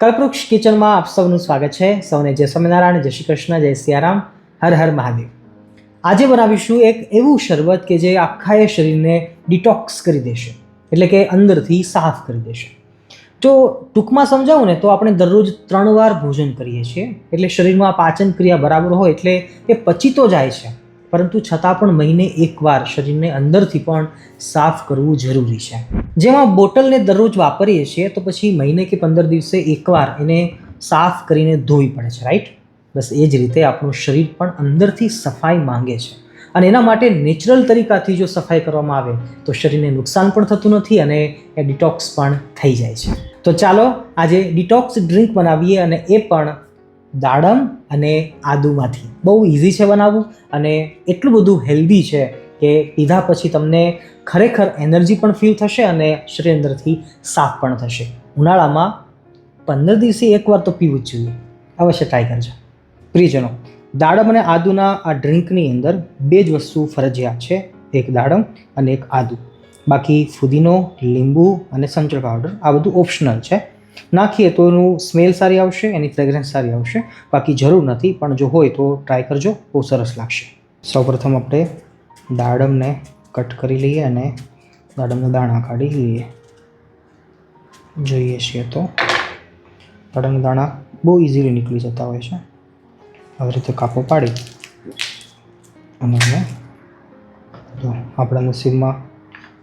કલ્પવૃક્ષ કિચનમાં આપ સૌનું સ્વાગત છે. સૌને જય સ્વામિનારાયણ, જય શ્રી કૃષ્ણ, જય સિયારામ હર હર મહાદેવ. આજે બનાવીશું એક એવું શરબત કે જે આખા એ શરીરને ડિટોક્સ કરી દેશે. એટલે કે અંદરથી સાફ કરી દેશે. જો ટૂંકમાં સમજાવું ને તો આપણે દરરોજ ત્રણ વાર ભોજન કરીએ છીએ. એટલે શરીરમાં પાચન ક્રિયા બરાબર હોય એટલે એ પચી તો જાય છે. પરંતુ છતાં પણ મહિને એકવાર શરીરને અંદરથી પણ સાફ કરવું જરૂરી છે. જેમાં બોટલને દરરોજ વાપરીએ છીએ, તો પછી મહિને કે પંદર દિવસે એકવાર એને સાફ કરીને ધોવી પડે છે રાઈટ બસ એ જ રીતે આપણું શરીર પણ અંદરથી સફાઈ માંગે છે. અને એના માટે નેચરલ તરીકાથી જો સફાઈ કરવામાં આવે, તો શરીરને નુકસાન પણ થતું નથી અને એ ડિટોક્સ પણ થઈ જાય છે. તો ચાલો, આજે ડિટોક્સ ડ્રિંક બનાવીએ અને એ પણ દાડમ અને આદુમાંથી. બહુ ઇઝી છે બનાવવું અને એટલું બધું હેલ્ધી છે કે પીધા પછી તમને ખરેખર એનર્જી પણ ફીલ થશે અને શરીર અંદરથી સાફ પણ થશે. ઉનાળામાં પંદર દિવસે એકવાર તો પીવું જ જોઈએ. અવશ્ય ટ્રાય કરજો. પ્રિયજનો, દાડમ અને આદુના આ ડ્રિંકની અંદર બે જ વસ્તુ ફરજિયાત છે. એક દાડમ અને એક આદુ. બાકી ફુદીનો, લીંબુ અને સંચળ પાવડર આ બધું ઓપ્શનલ છે. નાખીએ તો એનું સ્મેલ સારી આવશે, એની ફ્રેગ્રન્સ સારી આવશે. બાકી જરૂર નથી, પણ જો હોય તો ટ્રાય કરજો, બહુ સરસ લાગશે. સૌપ્રથમ આપણે દાડમને કટ કરી લઈએ અને દાડમના દાણા કાઢી લઈએ. જોઈએ છીએ તો. દાડમના દાણા બહુ ઇઝીલી નીકળી જતા હોય છે. આવી રીતે કાપો પાડી. અને આપણા નસીબમાં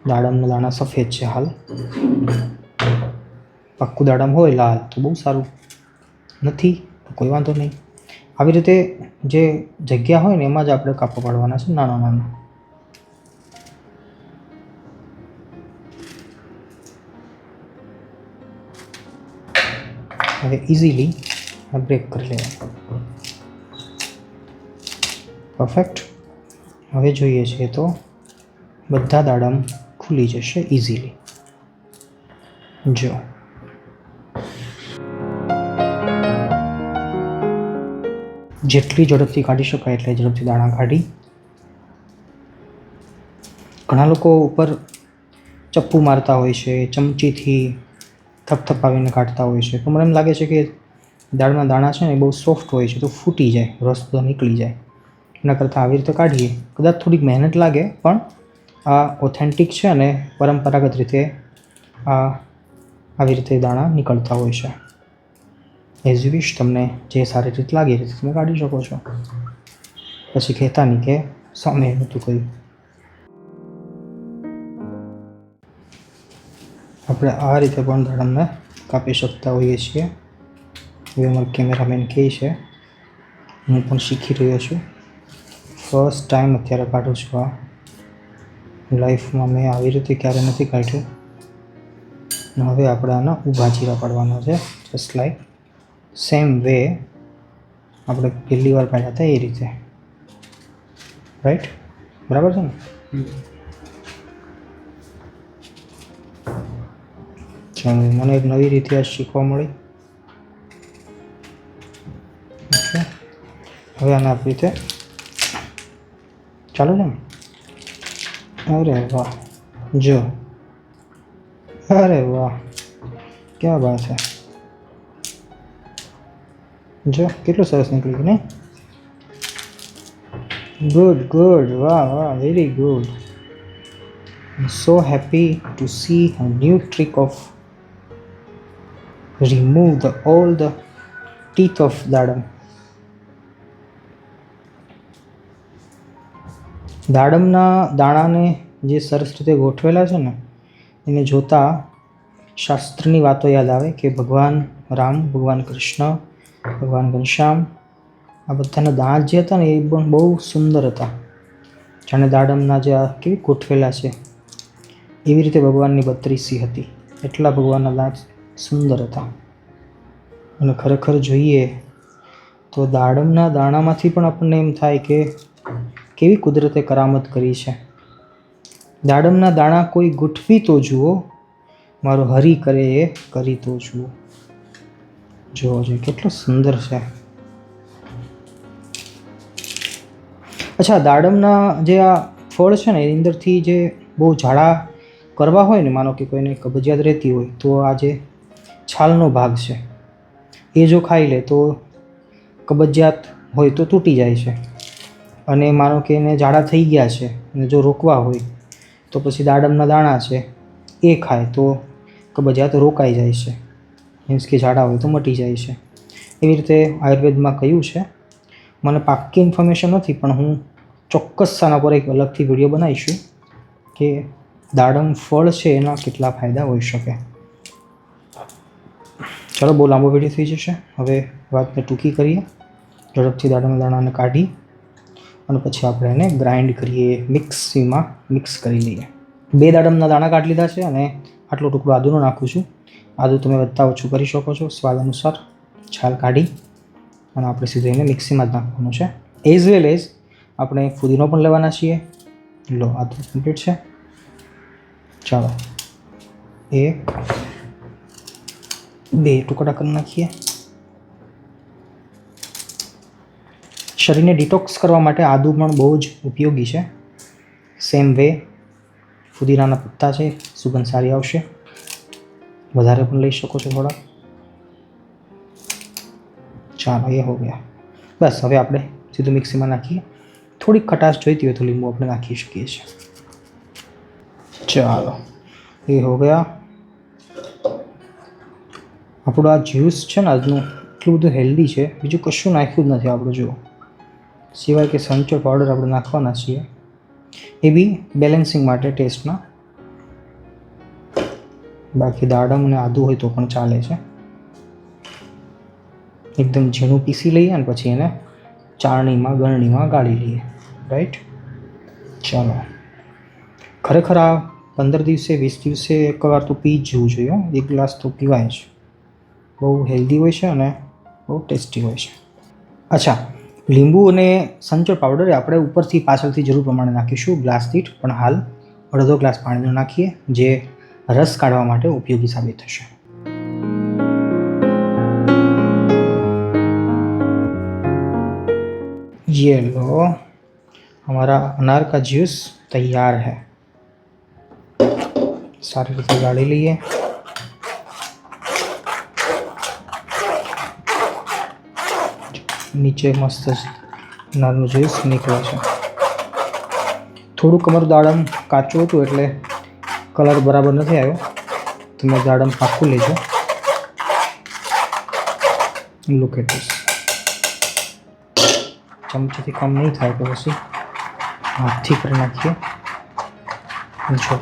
દાડમના દાણા સફેદ છે હાલ. પાક્કું દાડમ હોય લાલ તો બહુ સારું. નથી કોઈ વાંધો નહીં. આવી રીતે જે જગ્યા હોય ને એમાં જ આપણે કાપો પાડવાના છે નાના નાના. હવે ઇઝીલી બ્રેક કરી લેવા પરફેક્ટ હવે જોઈએ છીએ તો બધા દાડમ ખુલી જશે ઇઝીલી જો. જેટલી ઝડપથી કાઢી શકાય એટલે ઝડપથી દાણા કાઢી. ઘણા લોકો ઉપર ચપ્પુ મારતા હોય છે, ચમચીથી થપથપાવીને કાઢતા હોય છે. તો મને એમ લાગે છે કે દાળના દાણા છે ને એ બહુ સોફ્ટ હોય છે, તો ફૂટી જાય, રસ તો નીકળી જાય. એના કરતાં આવી રીતે કાઢીએ. કદાચ થોડીક મહેનત લાગે, પણ આ ઓથેન્ટિક છે અને પરંપરાગત રીતે આ આવી રીતે દાણા નીકળતા હોય છે. એઝ યુ વિશ તમને જે સારી રીતે લાગે એ રીતે તમે કાઢી શકો છો. પછી કહેતા નહીં કે સામે નહોતું કહ્યું આપણે આ રીતે પણ દાડમને કાપી શકતા હોઈએ છીએ. હવે અમારો કેમેરામેન કહે છે, હું પણ શીખી રહ્યો છું. ફર્સ્ટ ટાઈમ અત્યારે કાઢું છું આ. લાઈફમાં મેં આવી રીતે ક્યારે નથી કાઢ્યું. હવે આપણે આના ઊભા ચીરા પાડવાના છે જસ્ટ લાઈક સેમ વે આપણે પહેલી વાર પાડ્યા હતા એ રીતે. રાઈટ બરાબર છે ને? ચાલો મને એક નવી રીતે આ શીખવા મળી. હવે આને આપી રીતે ચાલો ને અરે વાહ. જો. અરે વાહ. ક્યાં બાત છે? જો, કેટલું સરસ નીકળ્યું નહીં? ગુડ ગુડ વાહ વાહ. Very good so happy to see see new trick of remove the all the teeth of દાડમ દાડમના દાણાને જે સરસ રીતે ગોઠવેલા છે ને, એને જોતા શાસ્ત્રની વાતો યાદ આવે કે ભગવાન રામ, ભગવાન કૃષ્ણ, ભગવાન ઘનશ્યામ, આ બધાના દાંત જે હતા ને એ પણ બહુ સુંદર હતા. જાણે દાડમના જે આ કેવી ગોઠવેલા છે. એવી રીતે ભગવાનની બત્રીસી હતી. એટલા ભગવાનના દાંત સુંદર હતા અને ખરેખર જોઈએ તો દાડમના દાણામાંથી પણ આપણને એમ થાય કે કેવી કુદરતે કરામત કરી છે. દાડમના દાણા કોઈ ગોઠવી તો જુઓ, મારો હરી કરે એ કરી તો જુઓ. જુઓ જોઈએ કેટલો સુંદર છે. અચ્છા, દાડમના જે આ ફળ છે ને, એની અંદરથી જે બહુ ઝાડા કરવા હોય ને, માનો કે કોઈને કબજિયાત રહેતી હોય, તો આ જે છાલનો ભાગ છે. એ જો ખાઈ લે તો કબજિયાત હોય તો તૂટી જાય છે. અને માનો કે એને ઝાડા થઈ ગયા છે અને જો રોકવા હોય તો પછી દાડમના દાણા છે એ ખાય તો કબજિયાત રોકાઈ જાય છે. મીન્સ કે ઝાડા હોય તો મટી જાય છે. એવી રીતે આયુર્વેદમાં કહ્યું છે. મને પાક્કી ઇન્ફોર્મેશન નથી પણ હું ચોક્કસ આના પર એક અલગથી વીડિયો બનાવીશું કે દાડમ ફળ છે એના કેટલા ફાયદા હોઈ શકે. ચાલો, બહુ લાંબો વીડિયો થઈ જશે. હવે વાતને ટૂંકી કરીએ. ઝડપથી દાડાના દાણાને કાઢી અને પછી આપણે એને ગ્રાઇન્ડ કરીએ મિક્સીમાં મિક્સ કરી લઈએ. બે દાડમના દાણા કાઢી લીધા છે અને આટલો ટુકડો આદુનો નાખું છું. આદુ તમે વધતા ઓછું કરી શકો છો. સ્વાદ અનુસાર છાલ કાઢી અને આપણે સીધું એને મિક્સીમાં જ નાખવાનું છે. એઝ વેલ એઝ આપણે ફુદીનો પણ લેવાના છીએ. લો આદુ કમ્પ્લીટ છે. ચાલો એક બે ટુકડા કરી નાખીએ. શરીરને ડિટોક્સ કરવા માટે આદુ પણ બહુ જ ઉપયોગી છે. સેમ વે ફુદીનાના પત્તા છે, સુગંધ સારી આવશે. વધારે પણ લઈ શકો છો થોડા. ચાલો એ હો ગયા. બસ, હવે આપણે સીધું મિક્સીમાં નાખીએ. થોડીક ખટાશ જોઈતી હોય તો લીંબુ આપણે નાખી શકીએ છીએ. ચાલો, એ હો ગયા. આપણું આ જ્યુસ છે ને આજનું, એટલું બધું હેલ્ધી છે. બીજું કશું નાખ્યું જ નથી આપણે જો સિવાય કે સંચો પાવડર આપણે નાખવાના છીએ. એ બી બેલેન્સિંગ માટે ટેસ્ટમાં. બાકી દાડમ અને આદુ હોય તો પણ ચાલે છે. એકદમ ઝીણું પીસી લઈએ અને પછી એને ચાળણીમાં ગળણીમાં ગાળી લઈએ. રાઈટ ચાલો. ખરેખર આ પંદર દિવસે, વીસ દિવસે એક વાર તો પી જ જવું જોઈએ. એક ગ્લાસ તો પીવાય જ. બહુ હેલ્ધી હોય છે અને બહુ ટેસ્ટી હોય છે અચ્છા લીંબુ અને સંચળ પાવડર એ આપણે ઉપરથી પાછળથી જરૂર પ્રમાણે નાખીશું ગ્લાસ દીઠ પણ હાલ અડધો ગ્લાસ પાણીનો નાખીએ જે રસ કાઢવા માટે ઉપયોગી સાબિત થશે ये लो हमारा अनार का जूस तैयार है सारी રીતે ગાળી લઈએ નીચે મસ્ત જ અનારનું જ્યુસ નીકળે છે. થોડુંક અમારું દાડમ કાચું હતું એટલે કલર બરાબર નથી આવ્યો. તમે દાડમ પાકું લેજો લુક એટ ધીસ ચમચીથી કામ નહીં થાય તો પછી હાથથી કરી નાખીએ. જો.